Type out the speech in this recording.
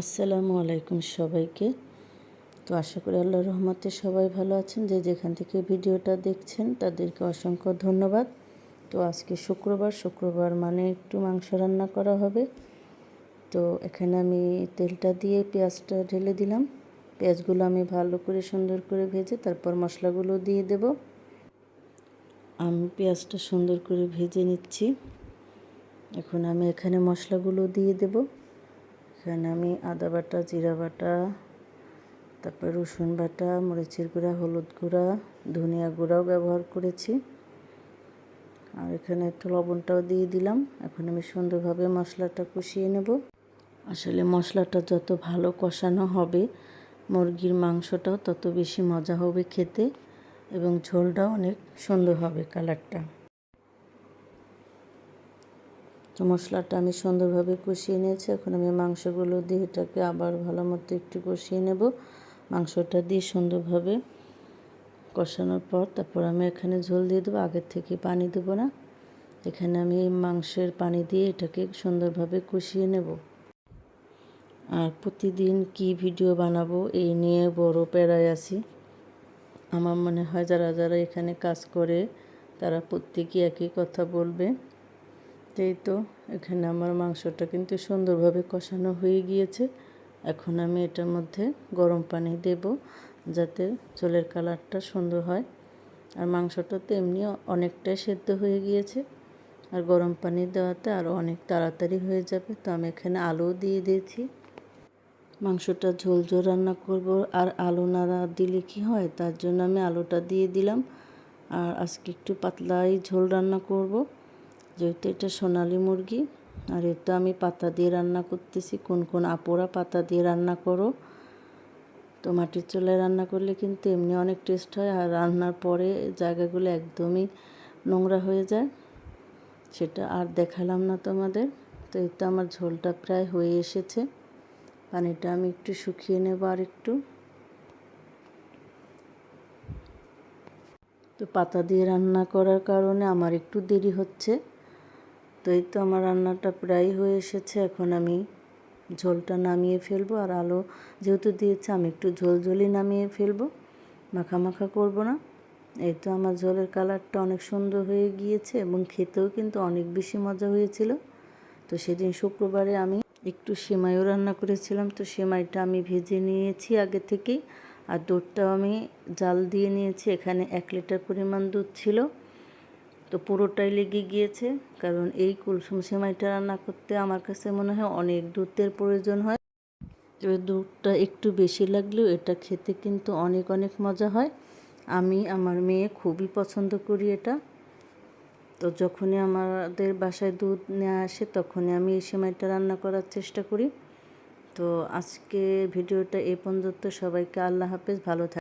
আসসালামু আলাইকুম সবাইকে। তো আশা করি আল্লাহ রহমতে সবাই ভালো আছেন। যে যেখান থেকে ভিডিওটা দেখছেন, তাদেরকে অসংখ্য ধন্যবাদ। তো আজকে শুক্রবার শুক্রবার মানে একটু মাংস রান্না করা হবে। তো এখানে আমি তেলটা দিয়ে পেঁয়াজটা ঢেলে দিলাম। পেঁয়াজগুলো আমি ভালো করে সুন্দর করে ভেজে তারপর মশলাগুলো দিয়ে দেব। আমি পেঁয়াজটা সুন্দর করে ভেজে নিচ্ছি। এখন আমি এখানে মশলাগুলো দিয়ে দেবো। এখানে আমি আদা বাটা, জিরা বাটা, তারপর রসুন বাটা, মরিচের গুঁড়া, হলুদ গুঁড়া, ধনিয়া গুঁড়াও ব্যবহার করেছি। আর এখানে একটু লবণটাও দিয়ে দিলাম। এখন আমি সুন্দরভাবে মশলাটা কষিয়ে নেব। আসলে মশলাটা যত ভালো কষানো হবে, মুরগির মাংসটাও তত বেশি মজা হবে খেতে এবং ঝোলটাও অনেক সুন্দর হবে কালারটা। তো মশলাটা আমি সুন্দরভাবে কষিয়ে নিয়েছি। এখন আমি মাংসগুলো দিয়ে এটাকে আবার ভালো মতো একটু কষিয়ে নেব। মাংসটা দিয়ে সুন্দরভাবে কষানোর পর তারপর আমি এখানে ঝোল দিয়ে দেবো। আগের থেকে পানি দেবো না। এখানে আমি মাংসের পানি দিয়ে এটাকে সুন্দরভাবে কষিয়ে নেব। আর প্রতিদিন কি ভিডিও বানাবো এই নিয়ে বড় প্যারায় আছি। আমার মনে হয় যারা যারা এখানে কাজ করে তারা প্রত্যেকে একই কথা বলবে। এই তো, এখানে আমার মাংসটা কিন্তু সুন্দরভাবে কষানো হয়ে গিয়েছে। এখন আমি এটার মধ্যে গরম পানি দেব যাতে চুলের কালারটা সুন্দর হয়। আর মাংসটা তো এমনি অনেকটাই সেদ্ধ হয়ে গিয়েছে। আর গরম পানি দেওয়াতে আরও অনেক তাড়াতাড়ি হয়ে যাবে, তো আমি এখানে আলুও দিয়ে দিয়েছি। মাংসটা ঝোল ঝোল রান্না করব, আর আলু নাড়া দিলে কি হয়? তার জন্য আমি আলুটা দিয়ে দিলাম। আর আজকে একটু পাতলাই ঝোল রান্না করব। যেহেতু এটা সোনালি মুরগি, আর এটা আমি পাতা দিয়ে রান্না করতেছি। কোন কোন আপোরা পাতা দিয়ে রান্না করো। তো মাটির চুলায় রান্না করলে কিন্তু এমনি অনেক টেস্ট হয়, আর রান্নার পরে জায়গাগুলো একদমই নোংরা হয়ে যায়। সেটা আর দেখালাম না তোমাদের। তো এই তো আমার ঝোলটা প্রায় হয়ে এসেছে। পানিটা আমি একটু শুকিয়ে নেব আর একটু তো পাতা দিয়ে রান্না করার কারণে আমার একটু দেরি হচ্ছে। তো এই তো আমার রান্নাটা প্রায় হয়ে এসেছে। এখন আমি ঝোলটা নামিয়ে ফেলব আর আলো যেহেতু দিয়েছে, আমি একটু ঝোল ঝোলই নামিয়ে ফেলব। মাখা মাখা করব না। এই তো আমার ঝোলের কালারটা অনেক সুন্দর হয়ে গিয়েছে এবং খেতেও কিন্তু অনেক বেশি মজা হয়েছিল। তো সেদিন শুক্রবারে আমি একটু সেমাইও রান্না করেছিলাম। তো সেমাইটা আমি ভেজে নিয়েছি আগে থেকেই। আর দুধটাও আমি জাল দিয়ে নিয়েছি। এখানে এক লিটার পরিমাণ দুধ ছিল। তো পুরোটাই লেগে গিয়েছে, কারণ এই কুলসুম সেমাইটা রান্না করতে আমার কাছে মনে হয় অনেক দুধের প্রয়োজন হয়। তবে দুধটা একটু বেশি লাগলেও এটা খেতে কিন্তু অনেক অনেক মজা হয়। আমি, আমার মেয়ে খুবই পছন্দ করি এটা। তো যখনই আমাদের বাসায় দুধ নেওয়া আসে, তখনই আমি এই সেমাইটা রান্না করার চেষ্টা করি। তো আজকে ভিডিওটা এ পর্যন্ত। সবাইকে আল্লাহ হাফেজ, ভালো থাকে